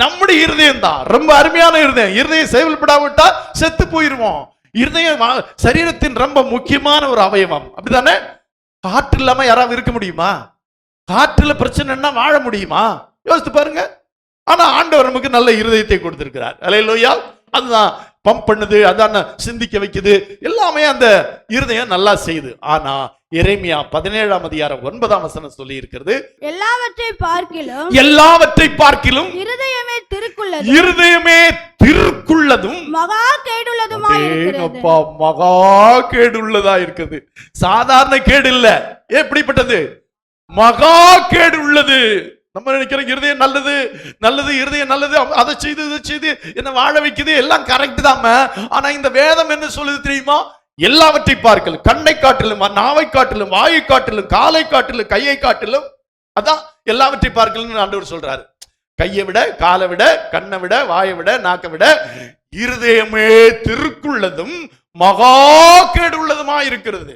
நம்முடைய இருதயம் தான். ரொம்ப அருமையான இருதயம். இருதயம் செயல்படாவிட்டா செத்து போயிருவோம். இருதயம் சரீரத்தின் ரொம்ப முக்கியமான ஒரு அவயவம். அப்படிதானே காற்று இல்லாம யாராவது இருக்க முடியுமா? காற்றுல பிரச்சனைன்னா வாழ முடியுமா? யோசித்து பாருங்க. ஆனா ஆண்டவர் நமக்கு நல்ல இருதயத்தை கொடுத்திருக்கிறார். அலையிலோயா அதுதான் பம்ப் பண்ணுது அதான் சிந்திக்க வைக்குது. எல்லாமே அந்த இருதயம் நல்லா செய்யுது. ஆனா எரேமியா பதினேழாம் அதிகாரம் ஒன்பதாம் வசனம் சொல்லி இருக்கிறது எல்லாவற்றை பார்க்கிலும் எல்லாவற்றை பார்க்கிலும் இருதயமே திருக்குள்ளது இருதயமே திருக்குள்ளதும் மகா கேடுள்ளதுமாய் இருக்கிறது. மகா கேடு உள்ளதா இருக்குது சாதாரண கேடு இல்ல எப்படிப்பட்டது மகா கேடு உள்ளது நம்ம நினைக்கிறோம் இருதயம் நல்லது நல்லது இருதயம் நல்லது அதை செய்து இதை செய்து என்ன வாழ வைக்குது எல்லாம் கரெக்ட் தாம ஆனா இந்த வேதம் என்ன சொல்லுது தெரியுமா? எல்லாவற்றை பார்க்கலும் கண்ணை காட்டிலும் நாவை காட்டிலும் வாயை காட்டிலும் காலை காட்டிலும் கையை காட்டிலும் அதான் எல்லாவற்றை பார்க்கலும் ஆண்டவர் சொல்றாரு. கையை விட காலை விட கண்ணை விட வாயை விட நாக்கை விட இருதயமே திருக்குள்ளதும் மகா கேடு உள்ளதுமா இருக்கிறது.